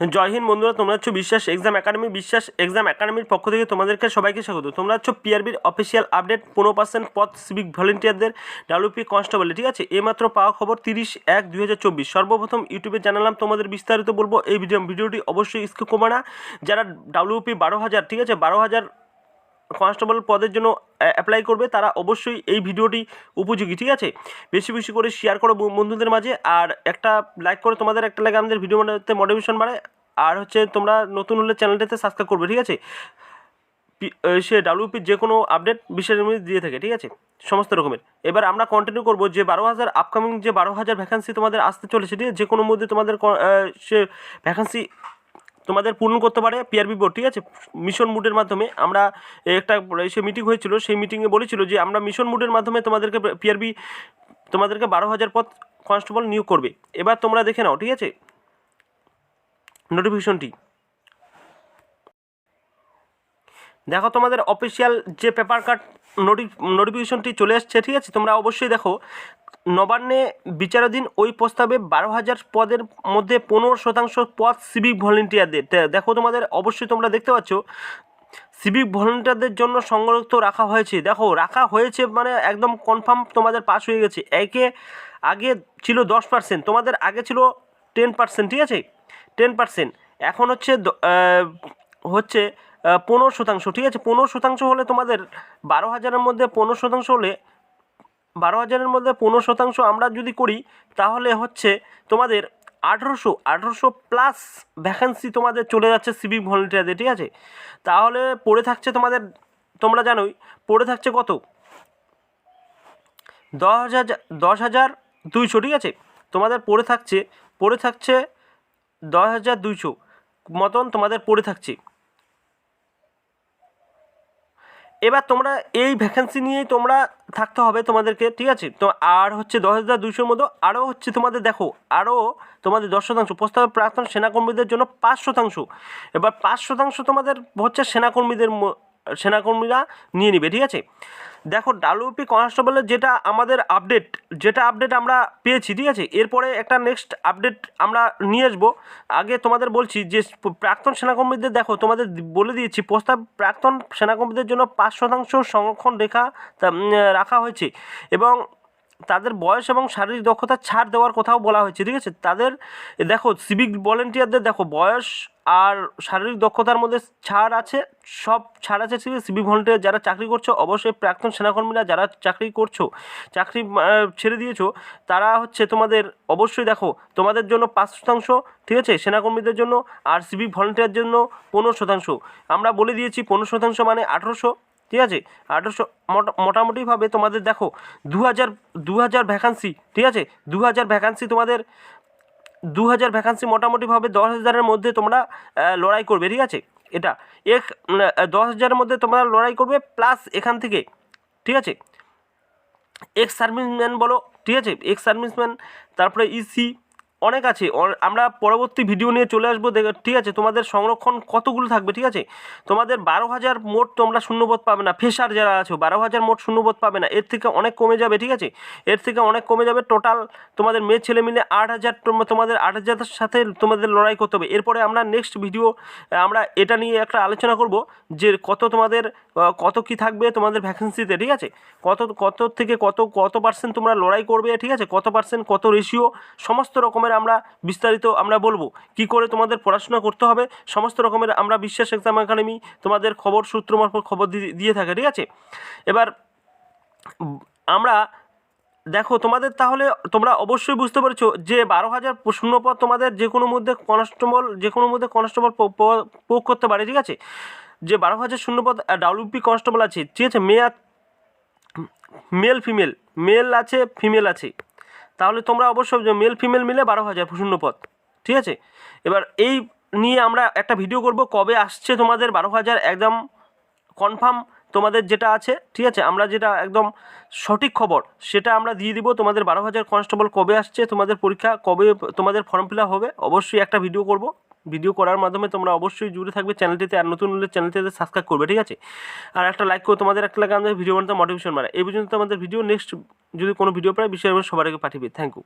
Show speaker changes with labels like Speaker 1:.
Speaker 1: জয় হিন্দ বন্ধুরা, তোমরা হচ্ছে বিশ্বাস এক্সাম একাডেমি, বিশ্বাস এক্সাম একাডেমির পক্ষ থেকে তোমাদেরকে সবাইকে স্বাগত। তোমরা হচ্ছে পিআরবির অফিসিয়াল আপডেট পনেরো পার্সেন্ট পথ সিভিক ভলেন্টিয়ারদের ডাব্লিউপি কনস্টেবলে, ঠিক আছে? এইমাত্র পাওয়া খবর তিরিশ এক দুই হাজার চব্বিশ। সর্বপ্রথম ইউটিউবে জানালাম, তোমাদের বিস্তারিত বলব এই ভিডিও ভিডিওটি অবশ্যই স্কিপ করবে না। যারা ডাব্লিউপি বারো হাজার, ঠিক আছে? বারো হাজার কনস্টেবল পদের জন্য অ্যাপ্লাই করবে, তারা অবশ্যই এই ভিডিওটি উপযোগী, ঠিক আছে? বেশি বেশি করে শেয়ার করো বন্ধু- বন্ধুদের মাঝে, আর একটা লাইক করে তোমাদের, একটা লাইক আমাদের ভিডিও বানাতে মোটিভেশন বাড়ে আর হচ্ছে তোমরা নতুন হলে চ্যানেলটাতে সাবস্ক্রাইব করবে, ঠিক আছে? সে ডাব্লিউপির যে কোনো আপডেট মধ্যে দিয়ে থাকে, ঠিক আছে? সমস্ত রকমের। এবার আমরা কন্টিনিউ করব যে বারো হাজার আপকামিং যে বারো হাজার ভ্যাকান্সি তোমাদের আসতে চলেছে, ঠিক আছে? যে কোনো মধ্যে তোমাদের সে ভ্যাকান্সি তোমাদের পূরণ করতে পারে পিআরবি বোর্ড ঠিক আছে? মিশন মুডের মাধ্যমে আমরা একটা, সে মিটিং হয়েছিল, সেই মিটিংয়ে বলেছিল যে আমরা মিশন মুডের মাধ্যমে তোমাদেরকে পিআরবি তোমাদেরকে বারো হাজার পথ কনস্টেবল নিয়োগ করবে। এবার তোমরা দেখে নাও, ঠিক আছে? নোটিফিকেশনটি দেখো তোমাদের অফিসিয়াল যে পেপার কাট নোটি নোটিফিকেশনটি চলে আসছে, ঠিক আছে? তোমরা অবশ্যই দেখো নবান্নে বিচারাধীন ওই প্রস্তাবে বারো হাজার পদের মধ্যে পনেরো শতাংশ পদ সিভিক ভলেন্টিয়ারদের দেখো তোমাদের, অবশ্যই তোমরা দেখতে পাচ্ছ সিভিক ভলেন্টিয়ারদের জন্য সংরক্ষিত রাখা হয়েছে। দেখো, রাখা হয়েছে মানে একদম কনফার্ম তোমাদের পাস হয়ে গেছে। একে আগে ছিল দশ পার্সেন্ট তোমাদের আগে ছিল টেন পার্সেন্ট ঠিক আছে? টেন পার্সেন্ট এখন হচ্ছে হচ্ছে পনেরো শতাংশ, ঠিক আছে? পনেরো শতাংশ হলে তোমাদের বারো হাজারের মধ্যে পনেরো শতাংশ হলে বারো হাজারের মধ্যে পনেরো শতাংশ আমরা যদি করি, তাহলে হচ্ছে তোমাদের আঠেরোশো আঠেরোশো প্লাস ভ্যাকেন্সি তোমাদের চলে যাচ্ছে সিভিক ভলেন্টিয়ারদের, ঠিক আছে? তাহলে পড়ে থাকছে তোমাদের, তোমরা জানোই, পড়ে থাকছে কত? দশ হাজার দশ হাজার দুইশো, ঠিক আছে? তোমাদের পড়ে থাকছে পড়ে থাকছে দশ হাজার দুইশো, মতন তোমাদের পড়ে থাকছে। এবার তোমরা এই ভ্যাকেন্সি নিয়েই তোমরা থাকতে হবে তোমাদেরকে, ঠিক আছে? তো আর হচ্ছে দশ হাজার দুইশোর মতো আরও হচ্ছে তোমাদের দেখো, আরও তোমাদের দশ শতাংশ, প্রস্তাবে প্রাক্তন সেনাকর্মীদের জন্য পাঁচ শতাংশ। এবার পাঁচ শতাংশ তোমাদের হচ্ছে সেনাকর্মীদের সেনাকর্মীরা নিয়ে নিবে, ঠিক আছে? দেখো, ডাব্লিউপি কনস্টেবলের যেটা আমাদের আপডেট যেটা আপডেট আমরা পেয়েছি, ঠিক আছে? এরপরে একটা নেক্সট আপডেট আমরা নিয়ে আসব। আগে তোমাদের বলছি যে, প্রাক্তন সেনাকর্মীদের দেখো, তোমাদের বলে দিয়েছি, প্রস্তাব, প্রাক্তন সেনাকর্মীদের জন্য পাঁচ শতাংশ সংরক্ষণ রেখা রাখা হয়েছে। এবং তাদের বয়স এবং শারীরিক দক্ষতা ছাড় দেওয়ার কথাও বলা হয়েছে, ঠিক আছে? তাদের দেখো সিভিক ভলেন্টিয়ারদের দেখো, বয়স আর শারীরিক দক্ষতার মধ্যে ছাড় আছে, সব ছাড় আছে সিভিক ভলেন্টিয়ার যারা চাকরি করছ, অবশ্যই প্রাক্তন সেনাকর্মীরা যারা চাকরি করছ, চাকরি ছেড়ে দিয়েছ, তারা হচ্ছে তোমাদের, অবশ্যই দেখো, তোমাদের জন্য পাঁচ শতাংশ, ঠিক আছে? সেনাকর্মীদের জন্য আর সিভিক ভলেন্টিয়ার জন্য পনেরো শতাংশ। আমরা বলে দিয়েছি পনেরো শতাংশ মানে আঠেরোশো ঠিক আছে? আঠেরোশো মোটা, মোটামুটিভাবে তোমাদের দেখো দু হাজার দু হাজার ভ্যাকান্সি ঠিক আছে? দু হাজার ভ্যাকান্সি তোমাদের দু হাজার ভ্যাকান্সি মোটামুটিভাবে দশ হাজারের মধ্যে তোমরা লড়াই করবে, ঠিক আছে? এটা, এক দশ হাজারের মধ্যে তোমরা লড়াই করবে প্লাস এখান থেকে, ঠিক আছে? এক্স সার্ভিসম্যান বলো, ঠিক আছে? এক্স সার্ভিসম্যান তারপরে ইসি অনেক আছে। আমরা পরবর্তী ভিডিও নিয়ে চলে আসব। ঠিক আছে, তোমাদের সংরক্ষণ কতগুলো থাকবে, ঠিক আছে? তোমাদের বারো হাজার মোট তোমরা শূন্যবোধ পাবে না। ফেসার যারা আছো, বারো হাজার মোট শূন্যবোধ পাবে না। এর থেকে অনেক কমে যাবে, ঠিক আছে? এর থেকে অনেক কমে যাবে। টোটাল তোমাদের মেয়ে, ছেলে মিলে আট হাজার তোমাদের আট হাজারের সাথে তোমাদের লড়াই করতে হবে। এরপরে আমরা নেক্সট ভিডিও আমরা এটা নিয়ে একটা আলোচনা করব যে কত তোমাদের কত কি থাকবে তোমাদের ভ্যাকেন্সিতে ঠিক আছে? কত কত থেকে কত কত পার্সেন্ট তোমরা লড়াই করবে, ঠিক আছে? কত পার্সেন্ট কত রেশিও সমস্ত রকমের আমরা বিস্তারিত আমরা বলব। কি করে তোমাদের পড়াশোনা করতে হবে, সমস্ত রকমের আমরা বিশ্বাস এক্সাম একাডেমি তোমাদের খবর সূত্র মারফত খবর দিয়ে থাকে, ঠিক আছে? এবার, আমরা দেখো তোমাদের তাহলে তোমরা অবশ্যই বুঝতে পেরেছ যে বারো হাজার শূন্যপদ তোমাদের যে কোনো মধ্যে কনস্টেবল, যে কোনো মধ্যে কনস্টেবল প্রয়োগ করতে পারে, ঠিক আছে? যে বারো হাজার শূন্যপদ ডাব্লিউপি কনস্টেবল আছে, ঠিক আছে? মেয়ে মেল, ফিমেল, মেল আছে, ফিমেল আছে। তাহলে তোমরা অবশ্যই মেল ফিমেল মিলে বারো হাজার শূন্য পদ ঠিক আছে? এবার এই নিয়ে আমরা একটা ভিডিও করব, কবে আসছে তোমাদের বারো হাজার একদম কনফার্ম তোমাদের যেটা আছে, ঠিক আছে? আমরা যেটা একদম সঠিক খবর, সেটা আমরা দিয়ে দিব। তোমাদের বারো হাজার কনস্টেবল কবে আসছে, তোমাদের পরীক্ষা কবে তোমাদের ফর্ম ফিল হবে, অবশ্যই একটা ভিডিও করব। ভিডিও করার মাধ্যমে তোমরা অবশ্যই জুড়ে থাকবে চ্যানেলটিতে, আর নতুন হলে চ্যানেলটিতে সাবস্ক্রাইব করবে, ঠিক আছে? আর একটা লাইক করে, তোমাদের একটা লাগে আমাদের ভিডিও বানাতে মোটিভেশন মারে এই পর্যন্ত আমাদের ভিডিও নেক্সট যদি কোনো ভিডিও পাই বিষয়ে সবার আগে পাঠিয়ে থ্যাংক ইউ